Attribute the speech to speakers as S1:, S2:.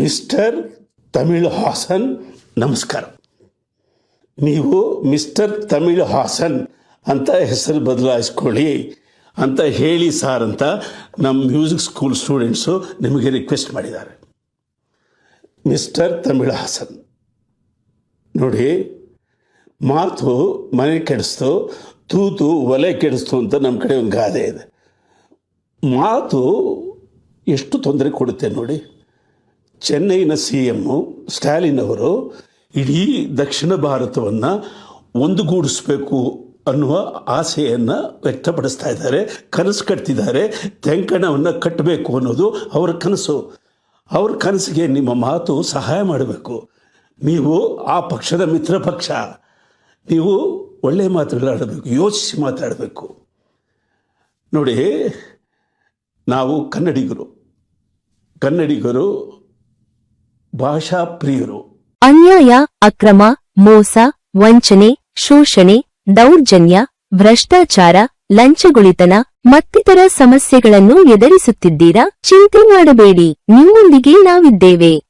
S1: Mister Tamil Haasan, ನಮಸ್ಕಾರ. ನೀವು mister Tamil Haasan ಅಂತ ಹೆಸರು ಬದಲಾಯಿಸ್ಕೊಳ್ಳಿ ಅಂತ ಹೇಳಿ ಸಾರ್ ಅಂತ ನಮ್ಮ ಮ್ಯೂಸಿಕ್ ಸ್ಕೂಲ್ ಸ್ಟೂಡೆಂಟ್ಸು ನಿಮಗೆ ರಿಕ್ವೆಸ್ಟ್ ಮಾಡಿದ್ದಾರೆ. ಮಿಸ್ಟರ್ ತಮಿಳ್ ಹಾಸನ್, ನೋಡಿ, ಮಾತು ಮನೆ ಕೆಡಿಸ್ತು, ತೂತು ಒಲೆ ಕೆಡಿಸ್ತು ಅಂತ ನಮ್ಮ ಕಡೆ ಒಂದು ಗಾದೆ ಇದೆ. ಮಾತು ಎಷ್ಟು ತೊಂದರೆ ಕೊಡುತ್ತೆ ನೋಡಿ. ಚೆನ್ನೈನ ಸಿ ಎಮ್ಮು ಸ್ಟಾಲಿನ್ ಅವರು ಇಡೀ ದಕ್ಷಿಣ ಭಾರತವನ್ನು ಒಂದುಗೂಡಿಸ್ಬೇಕು ಅನ್ನುವ ಆಸೆಯನ್ನು ವ್ಯಕ್ತಪಡಿಸ್ತಾ ಇದ್ದಾರೆ, ಕನಸು ಕಟ್ತಿದ್ದಾರೆ, ತೆಂಕಣವನ್ನು ಕಟ್ಟಬೇಕು ಅನ್ನೋದು ಅವರ ಕನಸು. ಅವ್ರ ಕನಸಿಗೆ ನಿಮ್ಮ ಮಾತು ಸಹಾಯ ಮಾಡಬೇಕು. ನೀವು ಆ ಪಕ್ಷದ ಮಿತ್ರ ಪಕ್ಷ. ನೀವು ಒಳ್ಳೆಯ ಮಾತುಗಳಾಡಬೇಕು ಯೋಚಿಸಿ ಮಾತಾಡಬೇಕು. ನೋಡಿ, ನಾವು ಕನ್ನಡಿಗರು. ಕನ್ನಡಿಗರು ಭಾಷಾ ಪ್ರಿಯರು
S2: ಅನ್ಯಾಯ, ಅಕ್ರಮ, ಮೋಸ, ವಂಚನೆ, ಶೋಷಣೆ, ದೌರ್ಜನ್ಯ, ಭ್ರಷ್ಟಾಚಾರ, ಲಂಚಗುಳಿತನ ಮತ್ತಿತರ ಸಮಸ್ಯೆಗಳನ್ನು ಎದುರಿಸುತ್ತಿದ್ದೀರಾ? ಚಿಂತೆ ಮಾಡಬೇಡಿ. ನಿಮ್ಮೊಂದಿಗೆ ನಾವಿದ್ದೇವೆ.